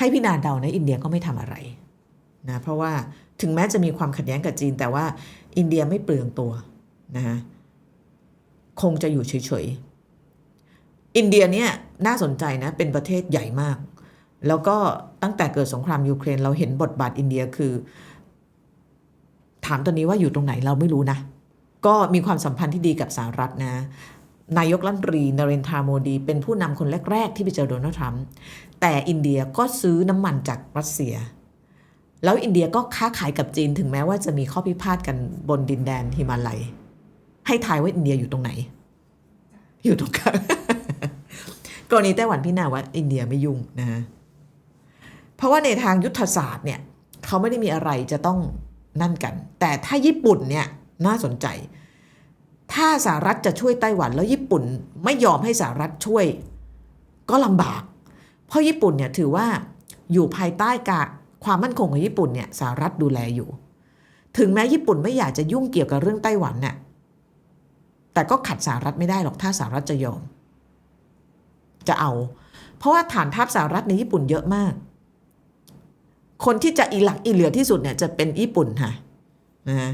ให้พี่นาเดานะอินเดียก็ไม่ทำอะไรนะเพราะว่าถึงแม้จะมีความขัดแย้งกับจีน แต่ว่าอินเดียไม่เปลืองตัวนะฮะคงจะอยู่เฉยๆ อินเดียเนี่ยน่าสนใจนะเป็นประเทศใหญ่มาก แล้วก็ตั้งแต่เกิดสงครามยูเครน เราเห็นบทบาทอินเดียคือ ถามตอนนี้ว่าอยู่ตรงไหนเราไม่รู้นะ ก็มีความสัมพันธ์ที่ดีกับสหรัฐนะ นายกรัฐมนตรีนเรนทราโมดีเป็นผู้นำคนแรก ๆ ที่ไปเจอโดนัลด์ทรัมป์แต่อินเดียก็ซื้อน้ำมันจากรัสเซีย แล้วอินเดียก็ค้าขายกับจีนถึงแม้ว่าจะมีข้อพิพาทกันบนดินแดนฮิมาลัย ให้ทายว่าอินเดียอยู่ตรงไหน อยู่ตรงกลางกรณีไต้หวันพี่นาว่าอินเดียไม่ยุ่งนะฮะเพราะว่าในทางยุทธศาสตร์เนี่ยเขาไม่ได้มีอะไรจะต้องนั่นกัน แต่ถ้าญี่ปุ่นเนี่ยน่าสนใจ ถ้าสหรัฐจะช่วยไต้หวันแล้วญี่ปุ่นไม่ยอมให้สหรัฐช่วย ก็ลำบาก เพราะญี่ปุ่นเนี่ยถือว่าอยู่ภายใต้กาความมั่นคงของญี่ปุ่นเนี่ยสหรัฐดูแลอยู่ ถึงแม้ญี่ปุ่นไม่อยากจะยุ่งเกี่ยวกับเรื่องไต้หวันน่ะแต่ก็ขัดสหรัฐไม่ได้หรอกถ้าสหรัฐจะยอม จะเอา เพราะว่าฐานทัพสหรัฐในญี่ปุ่นเยอะมาก คนที่จะอีหลักอีเหลือที่สุดเนี่ยจะเป็นญี่ปุ่นค่ะนะ